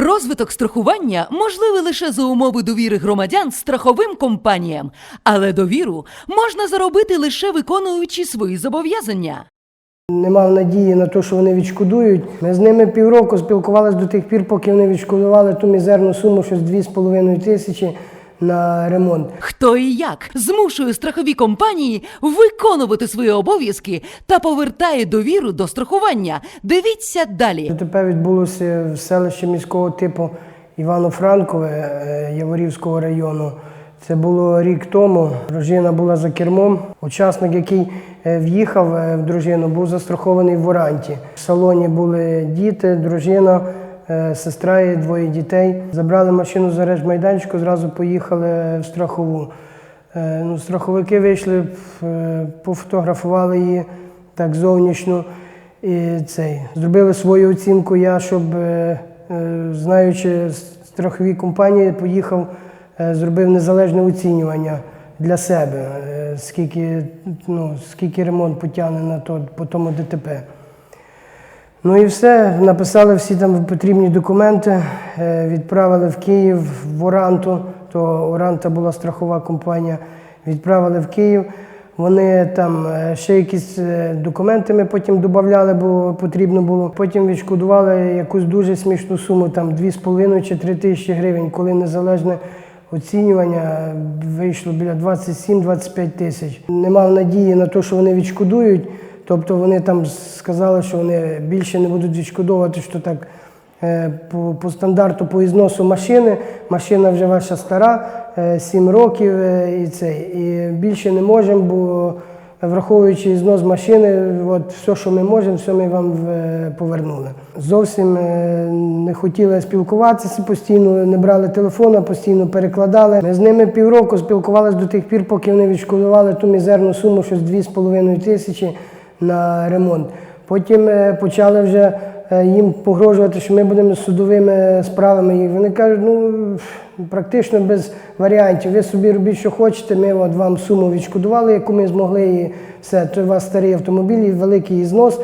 Розвиток страхування можливий лише за умови довіри громадян страховим компаніям, але довіру можна заробити лише виконуючи свої зобов'язання. Не мав надії на те, що вони відшкодують. Ми з ними півроку спілкувалися до тих пір, поки вони відшкодували ту мізерну суму, що з 2,5 тисячі на ремонт. Хто і як змушує страхові компанії виконувати свої обов'язки та повертає довіру до страхування. Дивіться далі. ДТП відбулося в селищі міського типу Івано-Франкове е, Яворівського району. Це було рік тому. Дружина була за кермом. Учасник, який е, в'їхав е, в дружину, був застрахований в Оранті. В салоні були діти, дружина, сестра і двоє дітей. Забрали машину з арешт майданчику, зразу поїхали в страхову. Е, Ну, страховики вийшли, е, пофотографували її так зовнішньо. І цей, зробили свою оцінку. Я, щоб, е, е, знаючи страхові компанії, поїхав, е, зробив незалежне оцінювання для себе, е, скільки, ну, скільки ремонт потягне на то, по тому ДТП. Ну і все, написали всі там потрібні документи, е, відправили в Київ в Оранту, то Оранта була страхова компанія, відправили в Київ. Вони там е, ще якісь е, документи ми потім додавали, бо потрібно було. Потім відшкодували якусь дуже смішну суму, там 2,5 чи 3 тисячі гривень, коли незалежне оцінювання вийшло біля 27-25 тисяч. Не мав надії на те, що вони відшкодують. Тобто вони там сказали, що вони більше не будуть відшкодовувати, що так е, по, по стандарту по ізносу машини. Машина вже ваша стара, 7 років е, і це. І більше не можемо, бо враховуючи ізнос машини, от все, що ми можемо, все ми вам е, повернули. Зовсім е, не хотіли спілкуватися постійно, не брали телефона, постійно перекладали. Ми з ними півроку спілкувалися до тих пір, поки вони відшкодували ту мізерну суму, щось 2,5 тисячі на ремонт. Потім е, почали вже е, їм погрожувати, що ми будемо судовими справами. І вони кажуть, ну практично без варіантів. Ви собі робіть, що хочете. Ми от вам суму відшкодували, яку ми змогли. І все, то у вас старий автомобіль, і великий ізнос.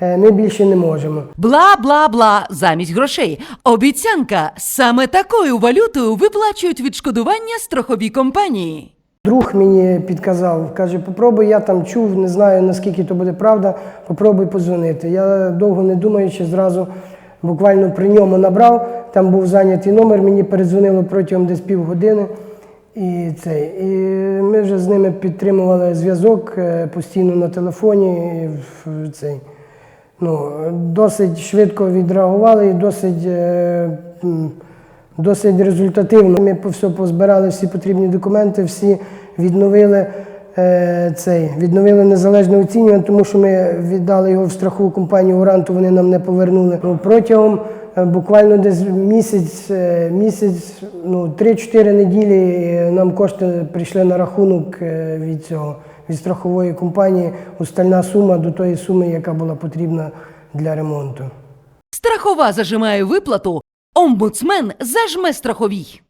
Е, Ми більше не можемо. Бла бла бла замість грошей. Обіцянка саме такою валютою виплачують відшкодування страхові компанії. Друг мені підказав, каже, попробуй, я там чув, не знаю наскільки то буде правда, попробуй подзвонити. Я довго не думаючи, зразу буквально при ньому набрав, там був зайнятий номер, мені передзвонило протягом десь півгодини. І, цей, і ми вже з ними підтримували зв'язок е, постійно на телефоні. І в- цей. Ну, досить швидко відреагували і досить, е, досить результативно. Ми все позбирали всі потрібні документи, всі відновили е, цей, відновили незалежне оцінювання, тому що ми віддали його в страхову компанію Уранту, вони нам не повернули. Ну, протягом е, буквально десь місяць, е, місяць, ну, 3-4 неділі нам кошти прийшли на рахунок від цього від страхової компанії остальна сума до тої суми, яка була потрібна для ремонту. Страхова зажимає виплату, омбудсмен зажме страховій.